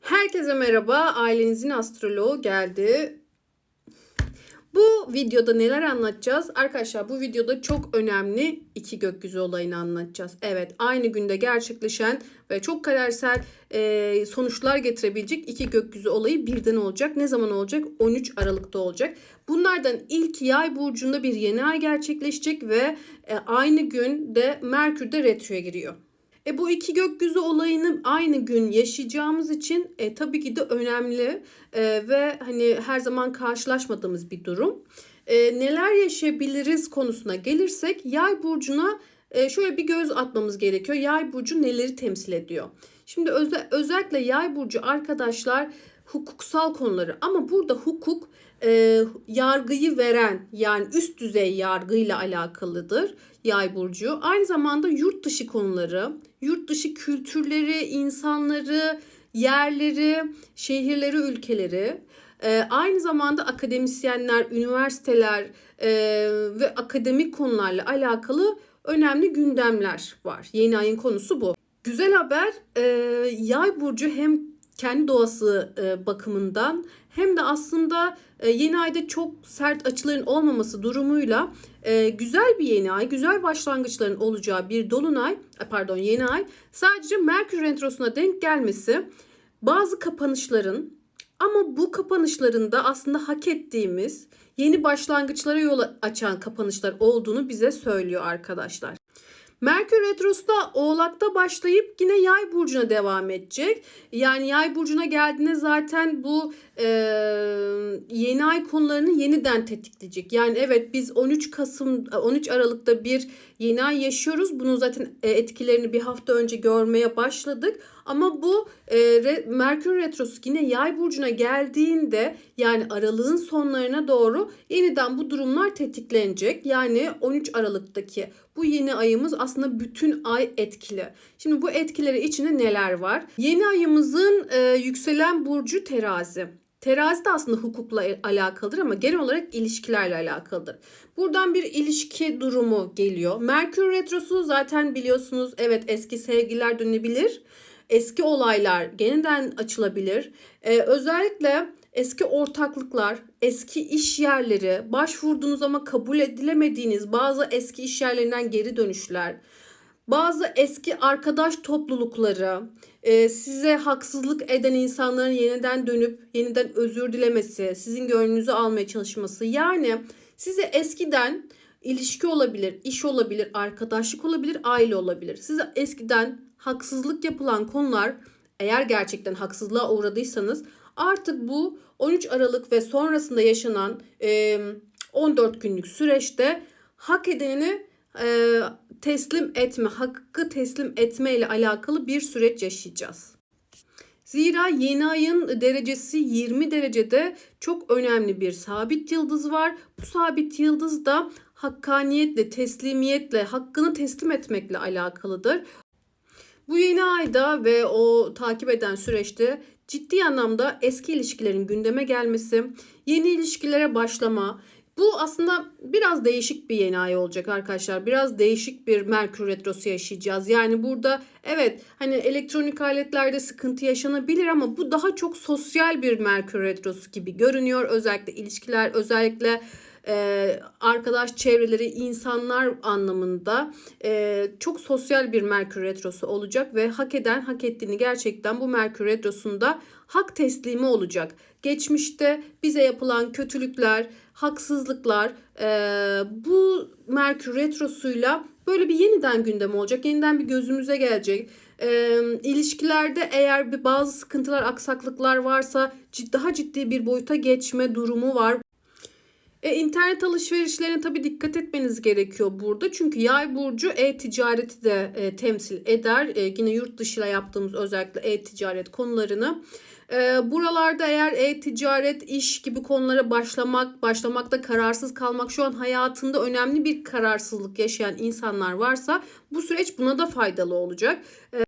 Herkese merhaba. Ailenizin astroloğu geldi. Bu videoda neler anlatacağız? Arkadaşlar bu videoda çok önemli iki gökyüzü olayını anlatacağız. Evet aynı günde gerçekleşen ve çok kadersel e, sonuçlar getirebilecek iki gökyüzü olayı birden olacak. Ne zaman olacak? 13 Aralık'ta olacak. Bunlardan ilk yay burcunda bir yeni ay gerçekleşecek ve e, aynı günde Merkür de retroya giriyor. E bu iki gökyüzü olayını aynı gün yaşayacağımız için e, tabii ki de önemli e, ve hani her zaman karşılaşmadığımız bir durum. E, neler yaşayabiliriz konusuna gelirsek yay burcuna e, şöyle bir göz atmamız gerekiyor. Yay burcu neleri temsil ediyor? Şimdi öze, özellikle yay burcu arkadaşlar hukuksal konuları ama burada hukuk e, yargıyı veren yani üst düzey yargıyla alakalıdır yay burcu. Aynı zamanda yurt dışı konuları, yurt dışı kültürleri, insanları, yerleri, şehirleri, ülkeleri, e, aynı zamanda akademisyenler, üniversiteler e, ve akademik konularla alakalı önemli gündemler var. Yeni ayın konusu bu. Güzel haber e, yay burcu hem kendi doğası e, bakımından hem de aslında e, yeni ayda çok sert açıların olmaması durumuyla e, güzel bir yeni ay, güzel başlangıçların olacağı bir dolunay, pardon yeni ay sadece Merkür Retrosu'na denk gelmesi bazı kapanışların ama bu kapanışların da aslında hak ettiğimiz yeni başlangıçlara yol açan kapanışlar olduğunu bize söylüyor arkadaşlar. Merkür Retrosu da Oğlak'ta başlayıp yine Yay burcuna devam edecek. Yani Yay burcuna geldiğinde zaten bu e, yeni ay konularını yeniden tetikleyecek. Yani evet biz 13 Kasım 13 Aralık'ta bir yeni ay yaşıyoruz. Bunun zaten e, etkilerini bir hafta önce görmeye başladık. Ama bu e, re, Merkür Retrosu yine Yay burcuna geldiğinde yani aralığın sonlarına doğru yeniden bu durumlar tetiklenecek. Yani 13 Aralık'taki bu yeni ayımız aslında bütün ay etkili. Şimdi bu etkileri içinde neler var? Yeni ayımızın e, yükselen burcu terazi. Terazi de aslında hukukla alakalıdır ama genel olarak ilişkilerle alakalıdır. Buradan bir ilişki durumu geliyor. Merkür Retrosu zaten biliyorsunuz evet eski sevgililer dönebilir. Eski olaylar yeniden açılabilir. Ee, özellikle eski ortaklıklar, eski iş yerleri, başvurduğunuz ama kabul edilemediğiniz bazı eski iş yerlerinden geri dönüşler, bazı eski arkadaş toplulukları, e, size haksızlık eden insanların yeniden dönüp yeniden özür dilemesi, sizin gönlünüzü almaya çalışması. Yani size eskiden ilişki olabilir, iş olabilir, arkadaşlık olabilir, aile olabilir. Size eskiden haksızlık yapılan konular eğer gerçekten haksızlığa uğradıysanız artık bu 13 Aralık ve sonrasında yaşanan e, 14 günlük süreçte hak edenini e, teslim etme, hakkı teslim etme ile alakalı bir süreç yaşayacağız. Zira yeni ayın derecesi 20 derecede çok önemli bir sabit yıldız var. Bu sabit yıldız da hakkaniyetle, teslimiyetle, hakkını teslim etmekle alakalıdır. Bu yeni ayda ve o takip eden süreçte ciddi anlamda eski ilişkilerin gündeme gelmesi, yeni ilişkilere başlama, bu aslında biraz değişik bir yeni ay olacak arkadaşlar. Biraz değişik bir Merkür Retrosu yaşayacağız. Yani burada evet hani elektronik aletlerde sıkıntı yaşanabilir ama bu daha çok sosyal bir Merkür Retrosu gibi görünüyor. Özellikle ilişkiler, özellikle e, arkadaş çevreleri, insanlar anlamında e, çok sosyal bir Merkür Retrosu olacak ve hak eden hak ettiğini gerçekten bu Merkür Retrosu'nda hak teslimi olacak. Geçmişte bize yapılan kötülükler, haksızlıklar e, bu Merkür Retrosu'yla böyle bir yeniden gündem olacak. Yeniden bir gözümüze gelecek. E, ilişkilerde eğer bir bazı sıkıntılar, aksaklıklar varsa daha ciddi bir boyuta geçme durumu var. E, internet alışverişlerine tabii dikkat etmeniz gerekiyor burada. Çünkü yay burcu e-ticareti de e, temsil eder. E, yine yurt dışıyla yaptığımız özellikle e-ticaret konularını. E, buralarda eğer e-ticaret, iş gibi konulara başlamak, başlamakta kararsız kalmak şu an hayatında önemli bir kararsızlık yaşayan insanlar varsa bu süreç buna da faydalı olacak. E,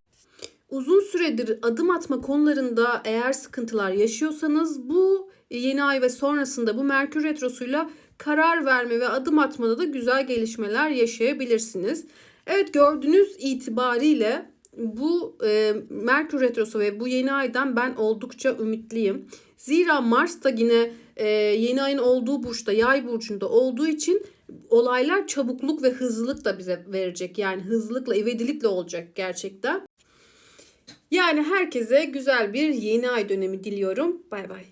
uzun süredir adım atma konularında eğer sıkıntılar yaşıyorsanız bu yeni ay ve sonrasında bu Merkür Retrosu'yla karar verme ve adım atmada da güzel gelişmeler yaşayabilirsiniz. Evet gördüğünüz itibariyle bu e, Merkür Retrosu ve bu yeni aydan ben oldukça ümitliyim. Zira Mars da yine e, yeni ayın olduğu burçta, yay burcunda olduğu için olaylar çabukluk ve hızlılık da bize verecek. Yani hızlılıkla, ivedilikle olacak gerçekten. Yani herkese güzel bir yeni ay dönemi diliyorum. Bay bay.